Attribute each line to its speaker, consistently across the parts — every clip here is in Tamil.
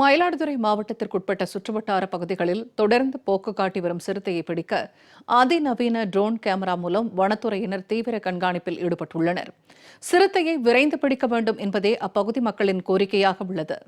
Speaker 1: மயிலாடுதுறை மாவட்டத்திற்குட்பட்ட சுற்றுவட்டார பகுதிகளில் தொடர்ந்து போக்கு காட்டி வரும் சிறுத்தையை பிடிக்க அதிநவீன ட்ரோன் கேமரா மூலம் வனத்துறையினர் தீவிர கண்காணிப்பில் ஈடுபட்டுள்ளனர். சிறுத்தையை விரைந்து பிடிக்க வேண்டும் என்பதே அப்பகுதி மக்களின் கோரிக்கையாக உள்ளது.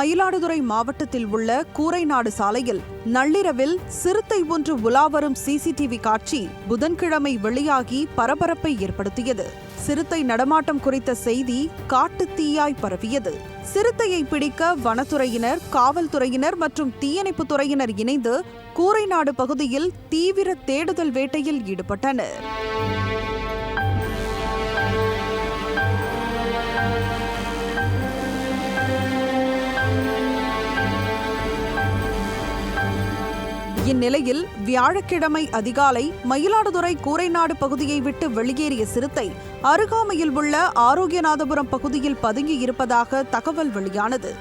Speaker 2: மயிலாடுதுறை மாவட்டத்தில் உள்ள கூரைநாடு சாலையில் நள்ளிரவில் சிறுத்தை ஒன்று உலாவரும் சிசிடிவி காட்சி புதன்கிழமை வெளியாகி பரபரப்பை ஏற்படுத்தியது. சிறுத்தை நடமாட்டம் குறித்த செய்தி காட்டுத் தீயாய் பரவியது. சிறுத்தையை பிடிக்க வனத்துறையினர் காவல்துறையினர் மற்றும் தீயணைப்பு துறையினர் இணைந்து கூரைநாடு பகுதியில் தீவிர தேடுதல் வேட்டையில் ஈடுபட்டனர். இந்நிலையில் வியாழக்கிழமை அதிகாலை மயிலாடுதுறை கூரைநாடு பகுதியை விட்டு வெளியேறிய சிறுத்தை அருகாமையில் உள்ள ஆரோக்கியநாதபுரம் பகுதியில் பதுங்கி இருப்பதாக தகவல் வெளியானது.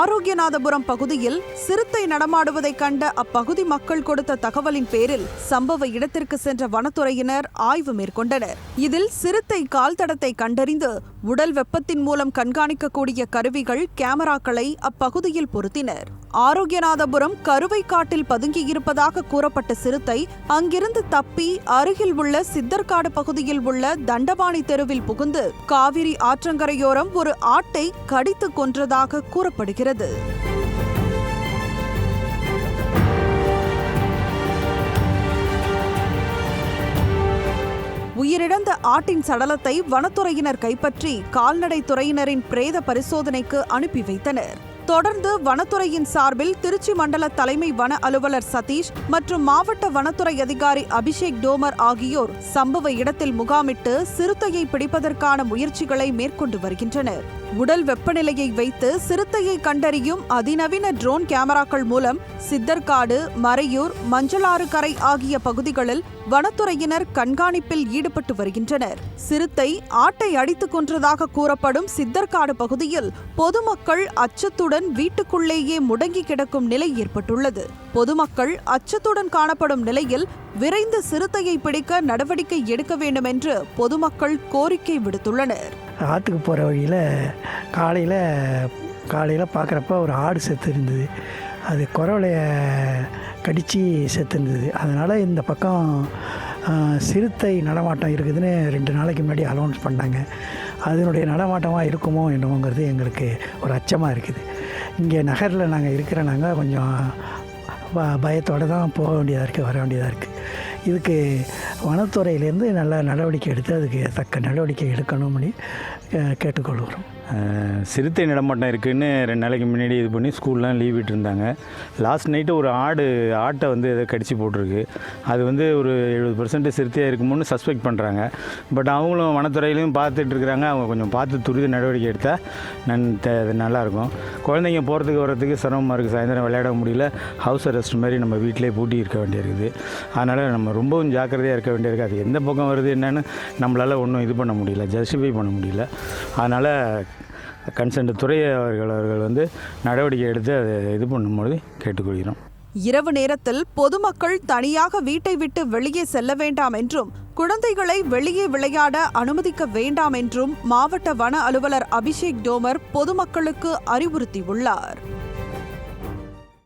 Speaker 2: ஆரோக்கியநாதபுரம் பகுதியில் சிறுத்தை நடமாடுவதைக் கண்ட அப்பகுதி மக்கள் கொடுத்த தகவலின் பேரில் சம்பவ இடத்திற்கு சென்ற வனத்துறையினர் ஆய்வு மேற்கொண்டனர். இதில் சிறுத்தை கால் தடத்தை கண்டறிந்து உடல் வெப்பத்தின் மூலம் கண்காணிக்கக்கூடிய கருவிகள் கேமராக்களை அப்பகுதியில் பொருத்தினர். ஆரோக்கியநாதபுரம் கருவை காட்டில் பதுங்கியிருப்பதாக கூறப்பட்ட சிறுத்தை அங்கிருந்து தப்பி அருகில் உள்ள சித்தர்காடு பகுதியில் உள்ள தண்டபாணி தெருவில் புகுந்து காவிரி ஆற்றங்கரையோரம் ஒரு ஆட்டை கடித்து கொன்றதாக கூறப்படுகிறது. உயிரிழந்த ஆட்டின் சடலத்தை வனத்துறையினர் கைப்பற்றி கால்நடை துறையினரின் பிரேத பரிசோதனைக்கு அனுப்பி வைத்தனர். தொடர்ந்து வனத்துறையின் சார்பில் திருச்சி மண்டல தலைமை வன அலுவலர் சதீஷ் மற்றும் மாவட்ட வனத்துறை அதிகாரி அபிஷேக் டோமர் ஆகியோர் சம்பவ இடத்தில் முகாமிட்டு சிறுத்தையை பிடிப்பதற்கான முயற்சிகளை மேற்கொண்டு வருகின்றனர். உடல் வெப்பநிலையை வைத்து சிறுத்தையை கண்டறியும் அதிநவீன ட்ரோன் கேமராக்கள் மூலம் சித்தர்காடு மறையூர் மஞ்சளாறு கரை ஆகிய பகுதிகளில் வனத்துறையினர் கண்காணிப்பில் ஈடுபட்டு வருகின்றனர். சிறுத்தை ஆட்டை அடித்துக் கொன்றதாக கூறப்படும் சித்தர்காடு பகுதியில் பொதுமக்கள் அச்சத்துடன் வீட்டுக்குள்ளேயே முடங்கி கிடக்கும் நிலை ஏற்பட்டுள்ளது. பொதுமக்கள் அச்சத்துடன் காணப்படும் நிலையில் விரைந்து சிறுத்தையை பிடிக்க நடவடிக்கை எடுக்க வேண்டும் என்று பொதுமக்கள் கோரிக்கை விடுத்துள்ளனர்.
Speaker 3: ஆற்றுக்கு போகிற வழியில் காலையில் காலையில் பார்க்குறப்ப ஒரு ஆடு செத்து இருந்தது. அது குறவலைய கடித்து செத்து இருந்தது. அதனால் இந்த பக்கம் சிறுத்தை நடமாட்டம் இருக்குதுன்னு ரெண்டு நாளைக்கு முன்னாடி அலௌன்ஸ் பண்ணாங்க அதனுடைய நடமாட்டமாக இருக்குமோ என்னமோங்கிறது எங்களுக்கு ஒரு அச்சமாக இருக்குது. இங்கே நகரில் நாங்கள் இருக்கிற நாங்கள் கொஞ்சம் ப பயத்தோடு தான் போக வேண்டியதாக இருக்குது வர வேண்டியதாக இருக்குது. இதுக்கு வனத்துறையிலேருந்து நல்ல நடவடிக்கை எடுத்து அதுக்கு தக்க நடவடிக்கை எடுக்கணும்னு கேட்டுக்கொள்கிறோம்.
Speaker 4: சிறுத்தை நடமாட்டம் இருக்குதுன்னு ரெண்டு நாளைக்கு முன்னாடி இது பண்ணி ஸ்கூல்லாம் லீவ் விட்டுருந்தாங்க. லாஸ்ட் நைட்டு ஒரு ஆடு ஆட்டை வந்து எதை கடிச்சு போட்டிருக்கு. அது வந்து ஒரு எழுபது பர்சன்ட் சிறுத்தையாக இருக்குமோன்னு சஸ்பெக்ட் பண்ணுறாங்க பட் அவங்களும் வனத்துறையிலையும் பார்த்துட்ருக்குறாங்க அவங்க கொஞ்சம் பார்த்து துரித நடவடிக்கை எடுத்தால் நன் அது நல்லாயிருக்கும். குழந்தைங்க போகிறதுக்கு வர்றதுக்கு சிரமமாக இருக்குது சாயந்தரம் விளையாட முடியல. ஹவுஸ் அரெஸ்ட் மாதிரி நம்ம வீட்டிலே பூட்டி இருக்க வேண்டியிருக்குது. அதனால் நம்ம ரொம்பவும் ஜாக்கிரதையாக இருக்க வேண்டியிருக்கு. அது எந்த பக்கம் வருது என்னென்னு நம்மளால் ஒன்றும் இது பண்ண முடியல. ஜஸ்டிஃபை பண்ண முடியல. அதனால் கன்சர்ன் துறை அவர்கள் அவர்கள் வந்து நடவடிக்கை எடுத்து அதை இது பண்ணும்பொழுது கேட்டுக்கொள்கிறோம்.
Speaker 2: இரவு நேரத்தில் பொதுமக்கள் தனியாக வீட்டை விட்டு வெளியே செல்ல வேண்டாம் என்றும் குழந்தைகளை வெளியே விளையாட அனுமதிக்க வேண்டாம் என்றும் மாவட்ட வன அலுவலர் அபிஷேக் டோமர் பொதுமக்களுக்கு அறிவுறுத்தியுள்ளார்.